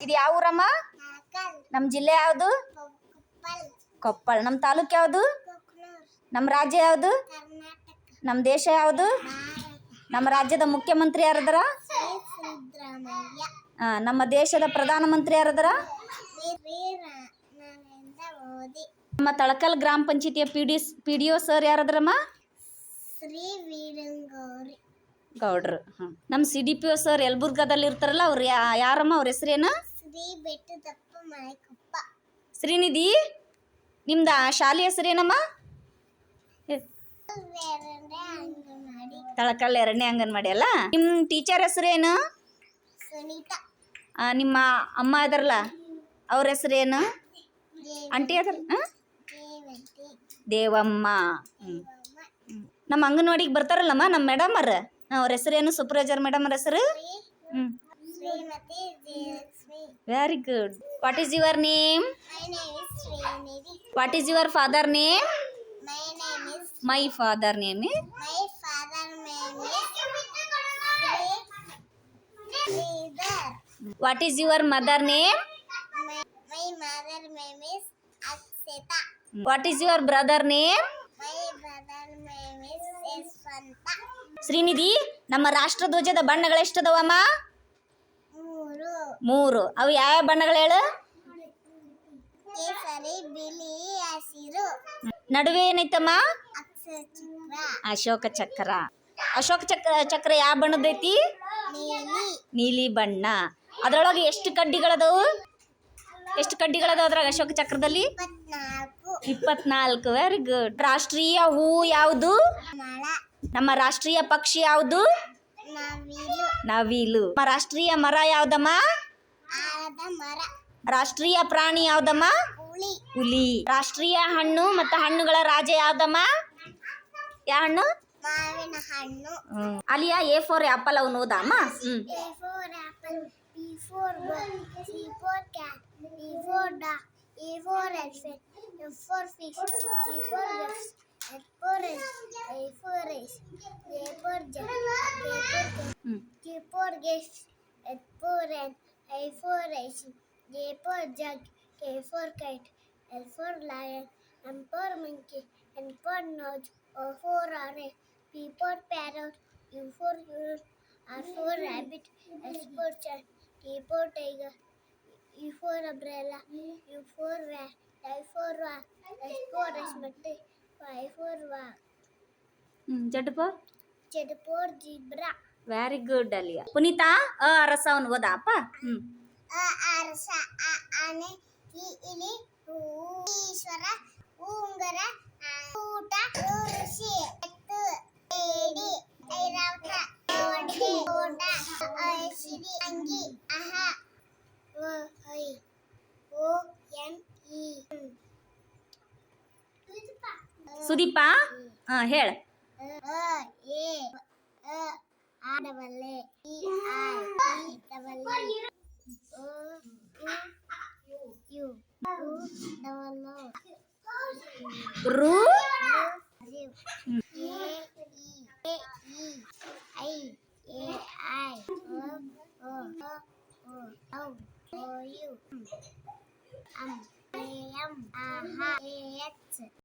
ಇದು ಯಾವ ಊರಮ್ಮ? ನಮ್ಮ ಜಿಲ್ಲೆ ಯಾವುದು? ಕೊಪ್ಪಳ. ನಮ್ಮ ತಾಲೂಕು ಯಾವುದು? ನಮ್ಮ ರಾಜ್ಯ ಯಾವುದು? ನಮ್ಮ ದೇಶ ಯಾವುದು? ನಮ್ಮ ರಾಜ್ಯದ ಮುಖ್ಯಮಂತ್ರಿ ಯಾರದರ? ನಮ್ಮ ದೇಶದ ಪ್ರಧಾನಮಂತ್ರಿ ಯಾರದರ? ನಮ್ಮ ತಳಕಲ್ ಗ್ರಾಮ ಪಂಚಾಯತಿಯ P D P D O sir ಯಾರದ್ರಮ್ಮ ಗೌಡ್ರು ನಮ್ಮ C D P O sir ಯಲಬುರ್ಗಾದಲ್ಲಿ ಇರ್ತಾರಲ್ಲ ಅವ್ರು ಯಾ- ಯಾರಮ್ಮ ಅವ್ರ ಹೆಸರೇನು? ಶ್ರೀನಿಧಿ ನಿಮ್ದ ಶಾಲೆ ಹೆಸರೇನಮ್ಮ ತಳಕಲ್ ಎರಡನೇ ಅಂಗನವಾಡಿ. ಅಲ್ಲ? ನಿಮ್ಮ ಟೀಚರ್ ಹೆಸರೇನು ನಿಮ್ಮ ಅಮ್ಮ ಅದರಲ್ಲ ಅವ್ರ ಹೆಸರೇನು ಆಂಟಿ ಅದಾರ ದೇವಮ್ಮ. ನಮ್ಮ ಅಂಗನವಾಡಿಗೆ ಬರ್ತಾರಲ್ಲಮ್ಮ ನಮ್ಮ ಮೇಡಮ್ ಅವ್ರ? ಅವ್ರ ಹೆಸರೇನು ಸೂಪರ್ವೈಸರ್ ಮೇಡಮ್ ಅವ್ರ ಹೆಸರು? ಹ್ಞೂ very good what is your name what is your father name my father name what is your mother name what is your brother name Srinidhi ನಮ್ಮ ರಾಷ್ಟ್ರಧ್ವಜದ ಬಣ್ಣಗಳು ಎಷ್ಟದವಮ್ಮ ಮೂರು. ಅವು ಯಾವ ಬಣ್ಣಗಳು ಹೇಳು? ಕೇಸರಿ ಬಿಳಿ ಹಸಿರು. ನಡುವೆ ಏನೈತಮ್ಮ? ಅಶೋಕ ಚಕ್ರ. ಅಶೋಕ ಚಕ್ರ ಚಕ್ರ ಯಾವ ಬಣ್ಣದೈತಿ ನೀಲಿ. ನೀಲಿ ಬಣ್ಣ. ಅದರೊಳಗೆ ಎಷ್ಟು ಕಡ್ಡಿಗಳದವು ಎಷ್ಟು ಕಡ್ಡಿಗಳದಾವ ಅದ್ರಾಗ ಅಶೋಕ ಚಕ್ರದಲ್ಲಿ? ಇಪ್ಪತ್ನಾಲ್ಕು. ವೆರಿ ಗುಡ್ ರಾಷ್ಟ್ರೀಯ ಹೂ ಯಾವುದು? ನಮ್ಮ ರಾಷ್ಟ್ರೀಯ ಪಕ್ಷಿ ಯಾವುದು? ನವಿಲು ರಾಷ್ಟ್ರೀಯ ಮರ ಯಾವ್ದಮ್ಮ ರಾಷ್ಟ್ರೀಯ ಪ್ರಾಣಿ ಯಾವ್ದಮ್ಮ ಹುಲಿ ರಾಷ್ಟ್ರೀಯ ಹಣ್ಣು ಮತ್ತೆ ಹಣ್ಣುಗಳ ರಾಜ ಯಾವ್ದಮ್ಮ ಯಾವ ಹಣ್ಣು ಅಲಿಯ ಎ ಫೋರ್ ಆಪಲ್ ಅವು ಹೋದಮ್ಮ ಹ್ಮ್ Gates, F for Ant, I for Ice, J for Jug, K for Kite, L for Lion, M for Monkey, N for Nose, O for Orange, P for Parrot, U for Unicorn, R for Rabbit, S for Chan, T for Tiger, U for Umbrella, U for Van, I for Rock, S for Raspberry, Y for Walk. Z for? Z Zebra. Very good ಅಲಿಯ Puneetha ಅ ಅರಸ ಅವನು ಓದ ಅಪ್ಪ ಹ್ಮ್ ಅ ಅರಸ ಅ ಆನೆ E ಇಲಿ ಊ ಈಶ್ವರ ಉಂಗರ ಊಟ ಋಷಿ ಎತ್ತು ಏಡಿ ಐರಾವತ ಒಡೆ ಓಟ ಐಸಿರಿ ಅಂಗಿ ಅಹ ಓ I O N E Sudeep ಹಾ ಹೇಳ double E I E double O U U double O Ru E E I E I O O O O O U Am Am Aha E